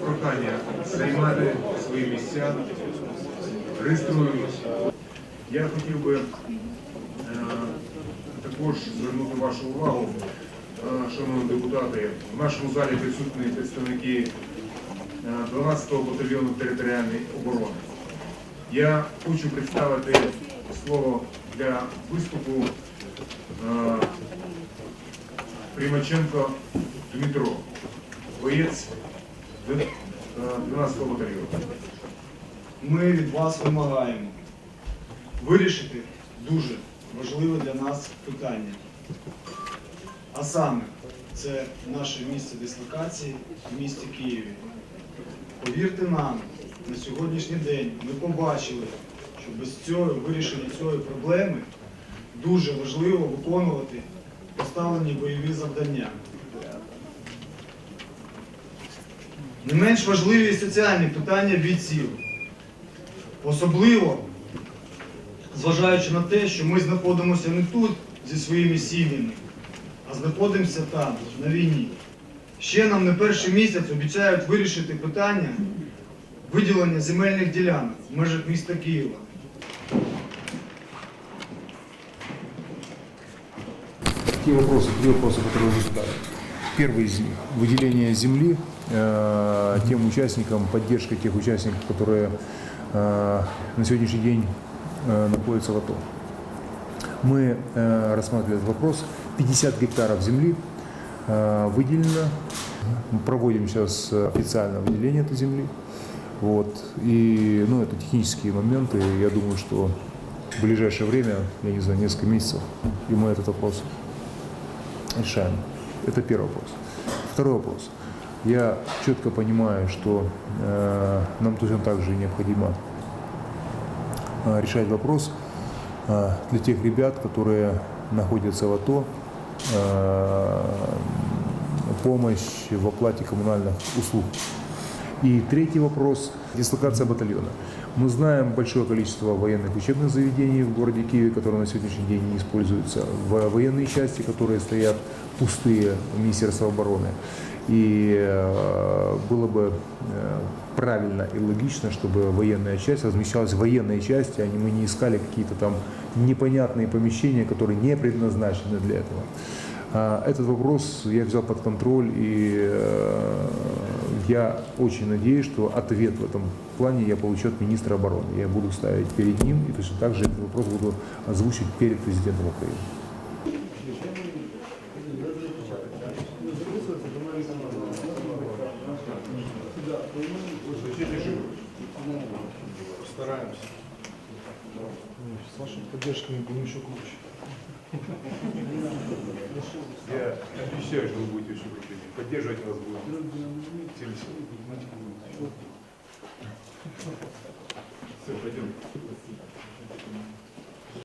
Прохання займати свої місця, реєструємось. Я хотів би е, також звернути вашу увагу, е, шановні депутати, в нашому залі присутні представники е, 12-го батальйону територіальної оборони. Я хочу представити слово для виступу е, Примаченко Дмитро, боєць 12-го батальйону. Ми від вас вимагаємо вирішити дуже важливе для нас питання. А саме, це наше місце дислокації в місті Києві. Повірте нам, на сьогоднішній день ми побачили, що без цього вирішення цієї проблеми дуже важливо виконувати поставлені бойові завдання. Не менш важливі і соціальні питання бійців. Особливо, зважаючи на те, що ми знаходимося не тут зі своїми сім'ями, а знаходимося там, на війні. Ще нам не перший місяць обіцяють вирішити питання виділення земельних ділянок в межах міста Києва. Те вопросы, три вопроса, которые вы задали. Первый из них – выделение земли э, тем участникам, поддержка тех участников, которые э, на сегодняшний день э, находятся в АТО. Мы рассматривали этот вопрос. 50 гектаров земли выделено. Мы проводим сейчас официальное выделение этой земли. Вот. И ну, это технические моменты. Я думаю, что в ближайшее время, я не знаю, несколько месяцев, и мы этот вопрос решаем. Это первый вопрос. Второй вопрос. Я четко понимаю, что э, нам точно так же необходимо э, решать вопрос э, для тех ребят, которые находятся в АТО, э, помощь в оплате коммунальных услуг. И третий вопрос – дислокация батальона. Мы знаем большое количество военных учебных заведений в городе Киеве, которые на сегодняшний день не используются, военные части, которые стоят пустые в Министерстве обороны. И э, было бы э, правильно и логично, чтобы военная часть размещалась в военной части, а не мы не искали какие-то там непонятные помещения, которые не предназначены для этого. А, Этот вопрос я взял под контроль, и я очень надеюсь, что ответ в этом плане я получу от министра обороны. Я буду ставить перед ним, и точно так же этот вопрос буду озвучить перед президентом Украины. Стараємося. З вашою підтримкою ми будемо ще круче. Обещаю, что вы будете очень крутыми. Поддерживать вас буду. Всем спасибо.